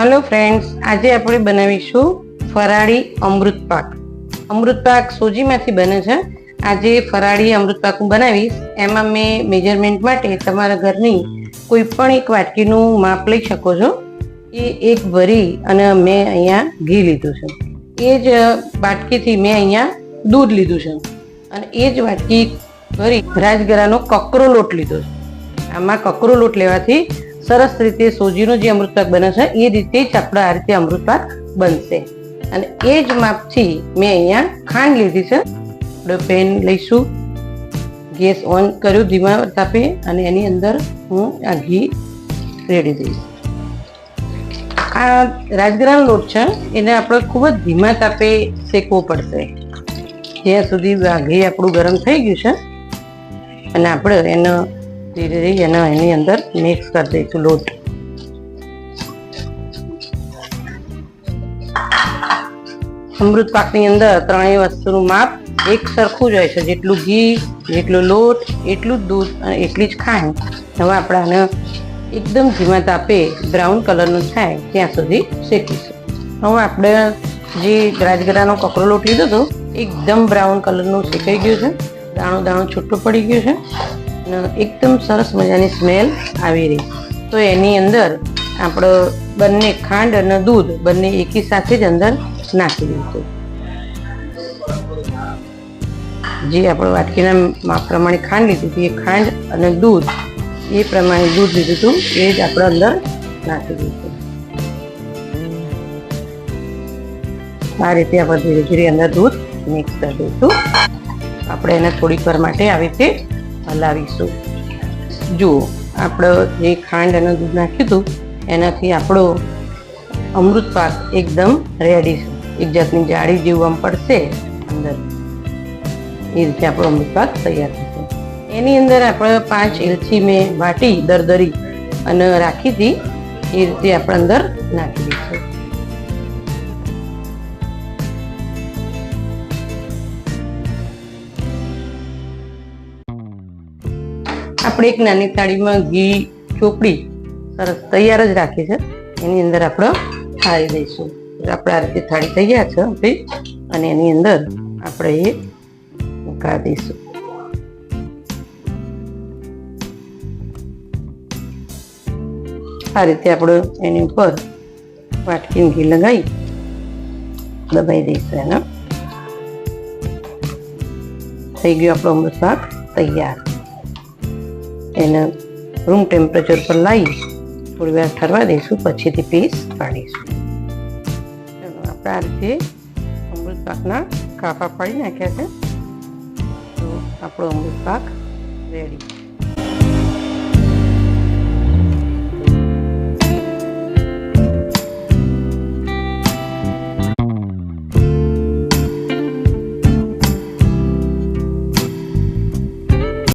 Hello friends આજે આપણે બનાવીશું ફરાળી અમૃત પાક. અમૃત પાક સોજીમાંથી બને છે. આજે ફરાળી અમૃત પાક હું બનાવીશ. એમાં મેં મેજરમેન્ટ માટે તમારા ઘરની કોઈ પણ એક વાટકીનું માપ લઈ શકો છો. એ એક ભરી અને મેં અહીંયા ઘી લીધું છે. એ જ વાટકીથી મેં અહીંયા દૂધ લીધું છે. અને એ જ વાટકી ભરી રાજગરાનો કકરો લોટ લીધો છે. આમાં કકરો લોટ લેવાથી સરસ રીતે સોજીનો જે અમૃતપાક બને છે, એ રીતે જ આપણે આ રીતે અમૃતપાક બનશે. અને એ જ માપથી મેં અહીંયા ખાંડ લીધી છે. આપણે પેન લઈશું. ગેસ ઓન કર્યું, ધીમા તાપે, અને એની અંદર હું આ ઘી રેડી દઈશ. આ રાજગરાનો લોટ છે, એને આપણે ખૂબ જ ધીમા તાપે શેકવો પડશે. જ્યાં સુધી આ ઘી આપણું ગરમ થઈ ગયું છે, અને આપણે એનો ધીરે ધીરે એના એની અંદર મિક્સ કરી દઈશું લોટ અમૃત પાકની અંદર ત્રણેય વસ્તુનું માપ એક સરખું જ હોય છે, જેટલું ઘી, જેટલું લોટ, એટલું જ દૂધ અને એટલી જ ખાંડ. હવે આપણે આને એકદમ ધીમા તાપે બ્રાઉન કલરનું થાય ત્યાં સુધી શેકીશું. હવે આપણે જે રાજગરાનો કકરો લોટ લીધો હતો, એકદમ બ્રાઉન કલરનું શેકાઈ ગયું છે. દાણો દાણું છૂટું પડી ગયું છે. એકદમ સરસ મજાની સ્મેલ આવી રહી. તો એની અંદર આપણે બંને ખાંડ અને દૂધ બંને એકી સાથે જ અંદર નાખી દીધું. જે આપણે વાટકીના માપ પ્રમાણે ખાંડ લીધી હતી, એ ખાંડ અને દૂધ, એ પ્રમાણે દૂધ લીધું હતું, એ જ આપણે અંદર નાખી દીધું. આ રીતે આપણે ધીરે ધીરે અંદર દૂધ મિક્સ કરી દઈશું. આપણે એને થોડીક વાર માટે આવી રીતે હલાવીશું જુઓ આપણે જે ખાંડ અને દૂધ નાખ્યું હતું, એનાથી આપણો અમૃત પાક એકદમ રેડી છે. એક જાતની જાળી જેવું આમ પડશે અંદર. એ રીતે આપણો અમૃત પાક તૈયાર થશે. એની અંદર આપણે પાંચ એલચી મેં વાટી, દરદરી અને રાખી હતી એ રીતે આપણે અંદર નાખી દઈશું. આપણે એક નાની થાળીમાં ઘી, ચોપડી સરસ તૈયાર જ રાખી છે. એની અંદર આપણે થાળી દઈશું આપણે આ રીતે થાળી તૈયાર છે આપણી. અને એની અંદર આપણે એ મૂકા દઈશું. આ રીતે આપણે એની ઉપર વાટકીને ઘી લગાવી દબાઈ દઈશું એને. થઈ ગયો આપણો અમૃત શાક તૈયાર. એને રૂમ ટેમ્પરેચર પર લાવી થોડી વાર ઠરવા દઈશું, પછીથી પીસ પાડીશું. ચલો, આપણે આ રીતે અમૃત પાકના કાપા પાડી નાખ્યા છે. તો આપણો અમૃત પાક રેડી